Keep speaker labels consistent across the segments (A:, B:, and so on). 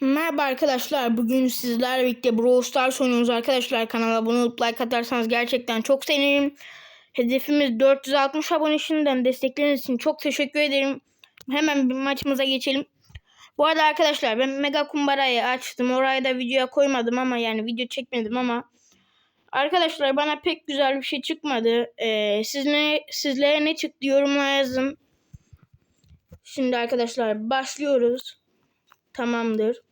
A: Merhaba arkadaşlar. Bugün sizlerle birlikte Brawl Stars oynuyoruz arkadaşlar. Kanala abone olup like atarsanız gerçekten çok sevinirim. Hedefimiz 460 abone şimdiden destekleriniz için çok teşekkür ederim. Hemen bir maçımıza geçelim. Bu arada arkadaşlar ben Mega Kumbara'yı açtım. Oraya da videoya koymadım ama yani video çekmedim ama Arkadaşlar bana pek güzel bir şey çıkmadı. Ee, siz ne, sizlere ne çıktı yorumlara yazın. Şimdi arkadaşlar başlıyoruz. Tamamdır.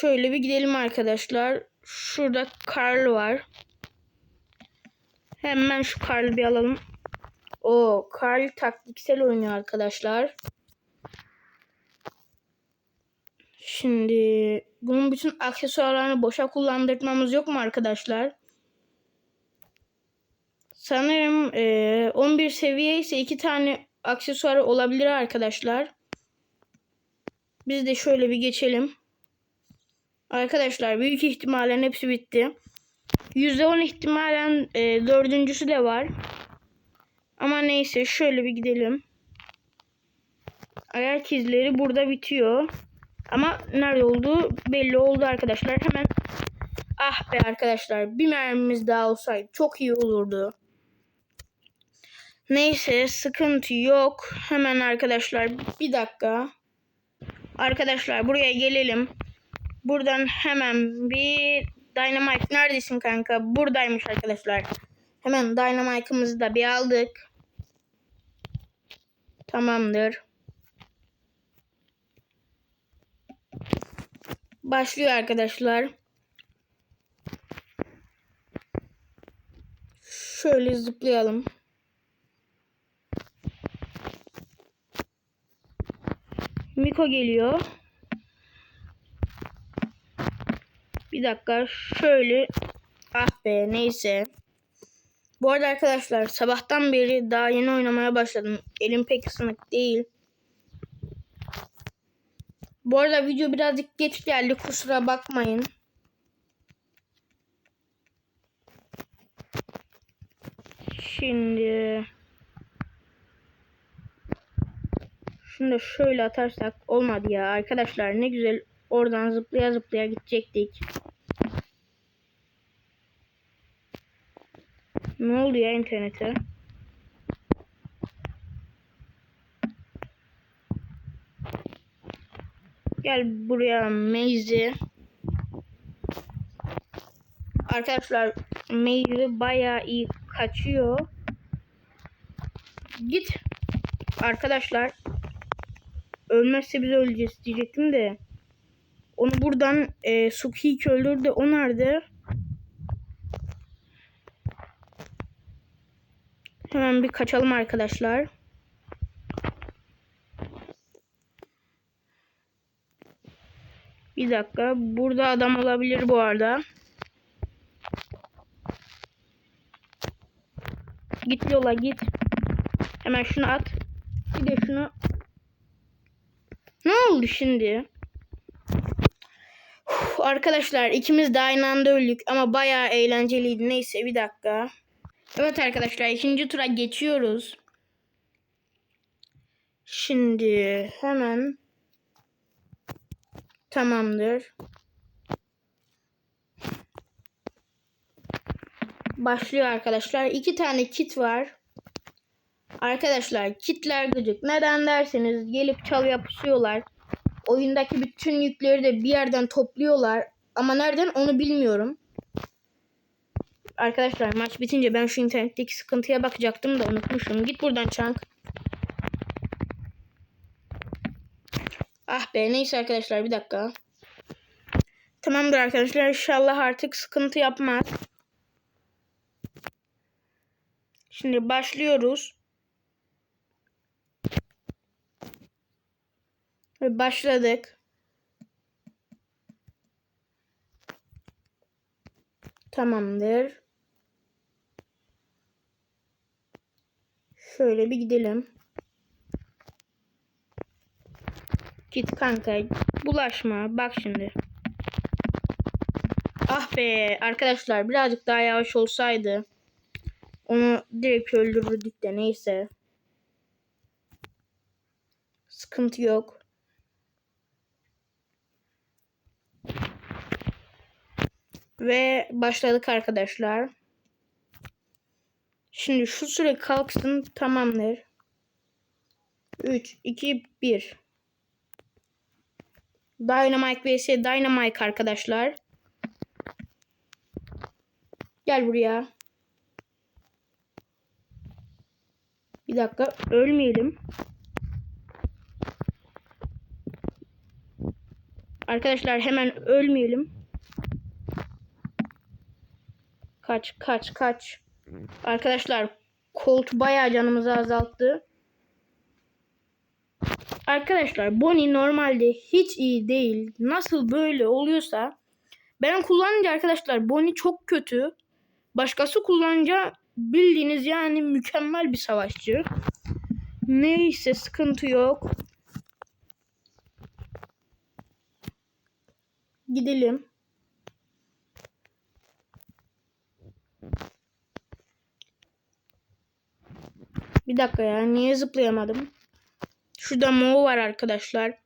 A: Şöyle bir gidelim arkadaşlar. Şurada Karl var. Hemen şu Karl'ı bir alalım. O Karl taktiksel oynuyor arkadaşlar. Şimdi bunun bütün aksesuarlarını boşa kullandırmamız yok mu arkadaşlar? Sanırım e, 11 seviye ise iki tane aksesuarı olabilir arkadaşlar. Biz de şöyle bir geçelim. Arkadaşlar büyük ihtimalen hepsi bitti. %10 ihtimalen e, dördüncüsü de var. Ama neyse şöyle bir gidelim. Ayak izleri burada bitiyor. Ama nerede olduğu belli oldu arkadaşlar. Hemen ah be arkadaşlar bir mermimiz daha olsaydı çok iyi olurdu. Neyse sıkıntı yok. Hemen arkadaşlar bir dakika. Arkadaşlar buraya gelelim. Buradan hemen bir Dynamite neredesin kanka? Buradaymış arkadaşlar. Hemen Dynamite'ımızı da bir aldık. Tamamdır. Başlıyor arkadaşlar. Şöyle zıplayalım. Miko geliyor. Bir dakika şöyle ah be neyse. Bu arada arkadaşlar sabahtan beri daha yeni oynamaya başladım. Elim pek ısınık değil. Bu arada video birazcık geç geldi kusura bakmayın. Şimdi şunu da şöyle atarsak olmadı ya arkadaşlar ne güzel oradan zıplaya zıplaya gidecektik. Ne oldu ya internete? Gel buraya Maze. Arkadaşlar Maze bayağı iyi kaçıyor. Git. Arkadaşlar ölmezse biz öleceğiz diyecektim de. Onu buradan e, Sukik öldürdü. O nerede? Hemen bir kaçalım arkadaşlar. Bir dakika. Burada adam olabilir bu arada. Git yola git. Hemen şunu at. Bir de şunu. Ne oldu şimdi? Uf, arkadaşlar ikimiz de aynı anda öldük ama bayağı eğlenceliydi. Neyse bir dakika. Evet arkadaşlar ikinci tura geçiyoruz. Şimdi hemen tamamdır. Başlıyor arkadaşlar. İki tane kit var. Arkadaşlar kitler gıcık. Neden derseniz gelip çalıya pusuyorlar. Oyundaki bütün yükleri de bir yerden topluyorlar. Ama nereden onu bilmiyorum. Arkadaşlar maç bitince ben şu internetteki sıkıntıya bakacaktım da unutmuşum. Git buradan çank. Ah be neyse arkadaşlar bir dakika. Tamamdır arkadaşlar inşallah artık sıkıntı yapmaz. Şimdi başlıyoruz. Ve başladık. Tamamdır. Şöyle bir gidelim. Git kanka. Bulaşma. Bak şimdi. Ah be arkadaşlar birazcık daha yavaş olsaydı onu direkt öldürürdük de neyse. Sıkıntı yok. Ve başladık arkadaşlar. Şimdi şu süre kalksın tamamdır. 3, 2, 1. Dynamite vs Dynamite arkadaşlar. Gel buraya. Bir dakika ölmeyelim. Arkadaşlar hemen ölmeyelim. Kaç kaç kaç. Arkadaşlar Colt bayağı canımızı azalttı. Arkadaşlar Bonnie normalde hiç iyi değil. Nasıl böyle oluyorsa ben kullanınca arkadaşlar Bonnie çok kötü. Başkası kullanınca bildiğiniz yani mükemmel bir savaşçı. Neyse sıkıntı yok. Gidelim. Bir dakika ya niye zıplayamadım? Şurada Mo var arkadaşlar.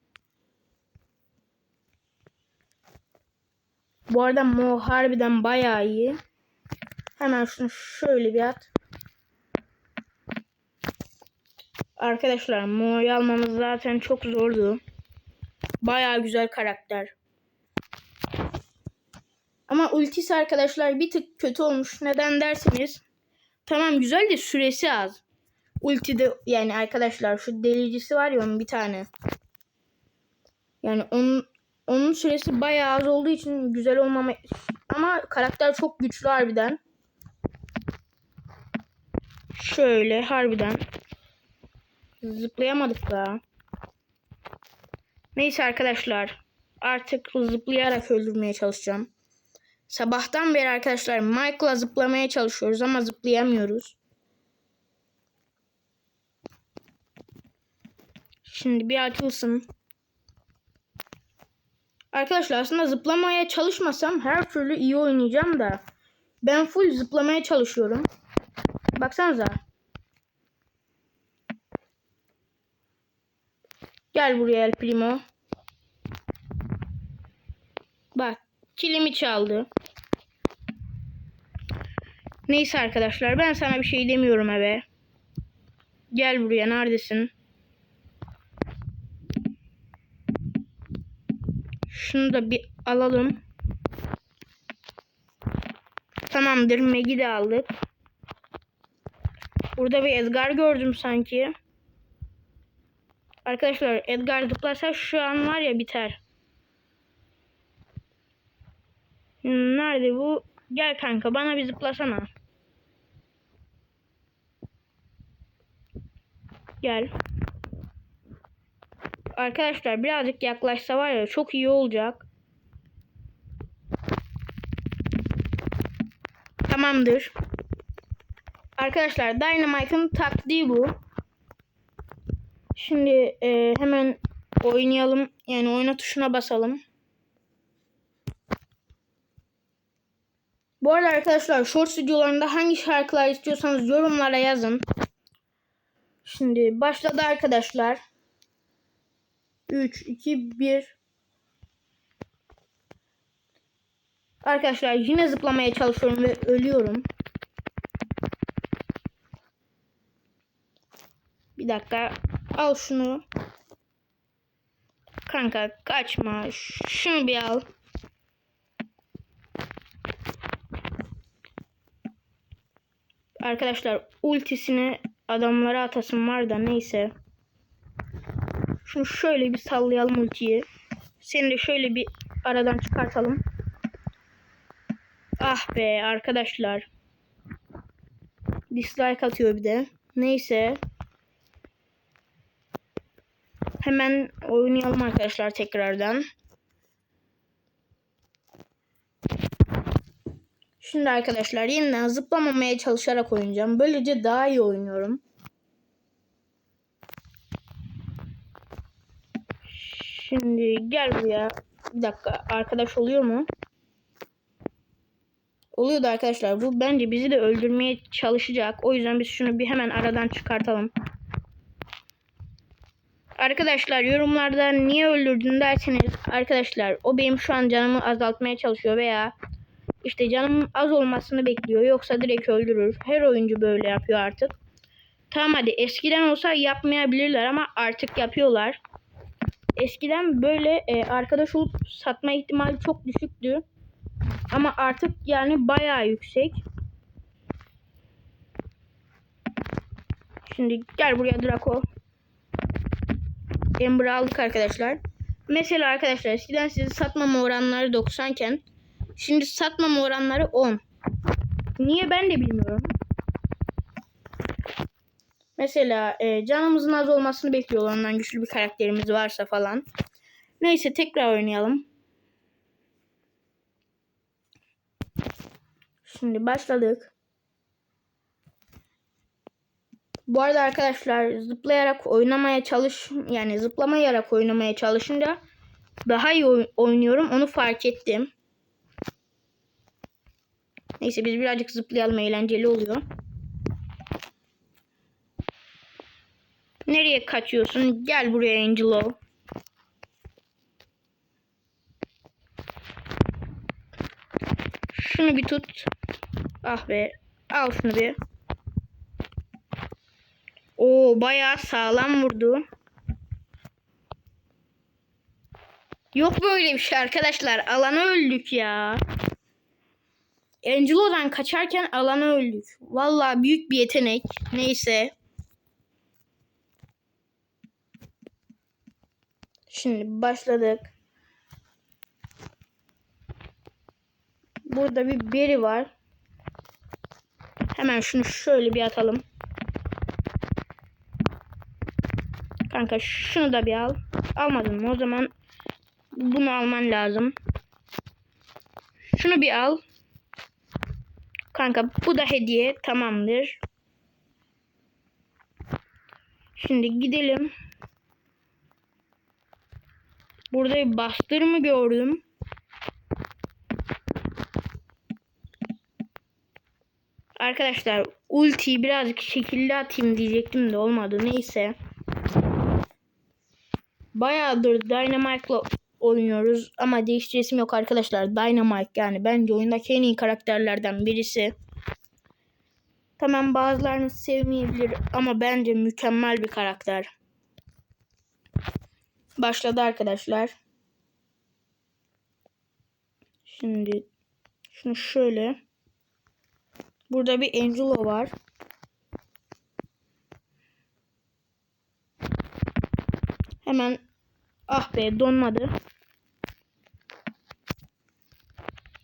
A: Bu arada Mo harbiden bayağı iyi. Hemen şunu şöyle bir at. Arkadaşlar Mo'yu almamız zaten çok zordu. Bayağı güzel karakter. Ama ultisi arkadaşlar bir tık kötü olmuş. Neden derseniz. Tamam güzel de süresi az. Ultide yani arkadaşlar şu delicisi var ya onun bir tane. Yani onun onun süresi bayağı az olduğu için güzel olmama ama karakter çok güçlü harbiden. Şöyle harbiden zıplayamadık da. Neyse arkadaşlar artık zıplayarak öldürmeye çalışacağım. Sabahtan beri arkadaşlar Michael'a zıplamaya çalışıyoruz ama zıplayamıyoruz. Şimdi bir açılsın. Arkadaşlar aslında zıplamaya çalışmasam her türlü iyi oynayacağım da. Ben full zıplamaya çalışıyorum. Baksanıza. Gel buraya El Primo. Bak kilimi çaldı. Neyse arkadaşlar ben sana bir şey demiyorum eve. Gel buraya neredesin? Şunu da bir alalım. Tamamdır. Meg'i de aldık. Burada bir Edgar gördüm sanki. Arkadaşlar Edgar zıplasa şu an var ya biter. Nerede bu? Gel kanka bana bir zıplasana. Gel. Arkadaşlar birazcık yaklaşsa var ya çok iyi olacak. Tamamdır. Arkadaşlar Dynamite'ın taktiği bu. Şimdi e, hemen oynayalım. Yani oyna tuşuna basalım. Bu arada arkadaşlar short videolarında hangi şarkılar istiyorsanız yorumlara yazın. Şimdi başladı arkadaşlar. 3, 2, 1. Arkadaşlar yine zıplamaya çalışıyorum ve ölüyorum. Bir dakika. Al şunu. Kanka kaçma. Şunu bir al. Arkadaşlar ultisini adamlara atasım var da neyse. Şunu şöyle bir sallayalım ultiyi. Seni de şöyle bir aradan çıkartalım. Ah be arkadaşlar. Dislike atıyor bir de. Neyse. Hemen oynayalım arkadaşlar tekrardan. Şimdi arkadaşlar yeniden zıplamamaya çalışarak oynayacağım. Böylece daha iyi oynuyorum. Şimdi gel buraya. Bir dakika arkadaş oluyor mu? Oluyordu arkadaşlar. Bu bence bizi de öldürmeye çalışacak. O yüzden biz şunu bir hemen aradan çıkartalım. Arkadaşlar yorumlarda niye öldürdün derseniz arkadaşlar o benim şu an canımı azaltmaya çalışıyor veya işte canım az olmasını bekliyor. Yoksa direkt öldürür. Her oyuncu böyle yapıyor artık. Tamam hadi eskiden olsa yapmayabilirler ama artık yapıyorlar. Eskiden böyle e, arkadaş olup satma ihtimali çok düşüktü. Ama artık yani bayağı yüksek. Şimdi gel buraya Draco. Ember'ı aldık arkadaşlar. Mesela arkadaşlar eskiden sizi satmama oranları 90 iken şimdi satmama oranları 10. Niye ben de bilmiyorum. Mesela e, canımızın az olmasını bekliyorlar ondan güçlü bir karakterimiz varsa falan. Neyse tekrar oynayalım. Şimdi başladık. Bu arada arkadaşlar zıplayarak oynamaya çalış yani zıplamayarak oynamaya çalışınca daha iyi oy- oynuyorum onu fark ettim. Neyse biz birazcık zıplayalım eğlenceli oluyor. Nereye kaçıyorsun? Gel buraya Angelo. Şunu bir tut. Ah be. Al şunu bir. Oo bayağı sağlam vurdu. Yok böyle bir şey arkadaşlar. Alana öldük ya. Angelo'dan kaçarken alana öldük. Vallahi büyük bir yetenek. Neyse. Şimdi başladık. Burada bir beri var. Hemen şunu şöyle bir atalım. Kanka şunu da bir al. Almadın mı? O zaman bunu alman lazım. Şunu bir al. Kanka bu da hediye. Tamamdır. Şimdi gidelim. Burada bir bastır mı gördüm? Arkadaşlar ultiyi birazcık şekilli atayım diyecektim de olmadı. Neyse. Bayağıdır Dynamite'la oynuyoruz ama değiştiresim yok arkadaşlar. Dynamite yani bence oyundaki en iyi karakterlerden birisi. Tamam bazılarını sevmeyebilir ama bence mükemmel bir karakter. Başladı arkadaşlar. Şimdi şunu şöyle. Burada bir Angelo var. Hemen ah be donmadı.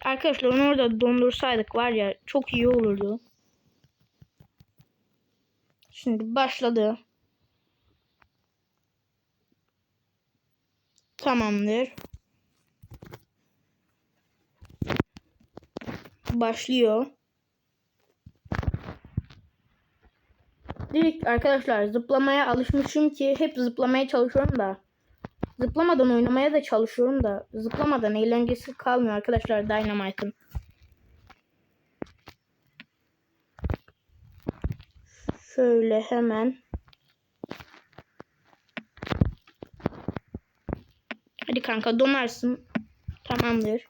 A: Arkadaşlar onu orada dondursaydık var ya çok iyi olurdu. Şimdi başladı. Tamamdır. Başlıyor. Direkt arkadaşlar zıplamaya alışmışım ki hep zıplamaya çalışıyorum da. Zıplamadan oynamaya da çalışıyorum da. Zıplamadan eğlencesi kalmıyor arkadaşlar Dynamite'ın. Şöyle hemen. Hadi kanka donarsın. Tamamdır.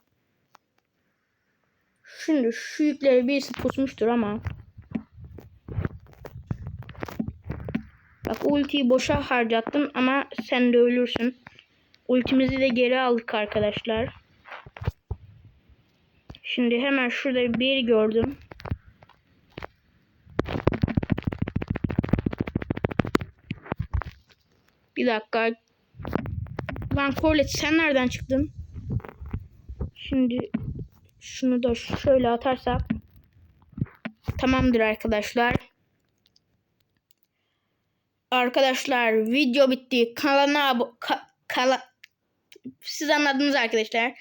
A: Şimdi şu yükleri birisi pusmuştur ama. Bak ultiyi boşa harcattın ama sen de ölürsün. Ultimizi de geri aldık arkadaşlar. Şimdi hemen şurada bir gördüm. Bir dakika. Lan Corlet sen nereden çıktın? Şimdi şunu da şöyle atarsak. Tamamdır arkadaşlar. Arkadaşlar video bitti. Kanala abo- ka- kala siz anladınız arkadaşlar.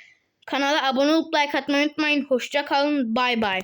A: Kanala abone olup like atmayı unutmayın. Hoşça kalın. Bay bay.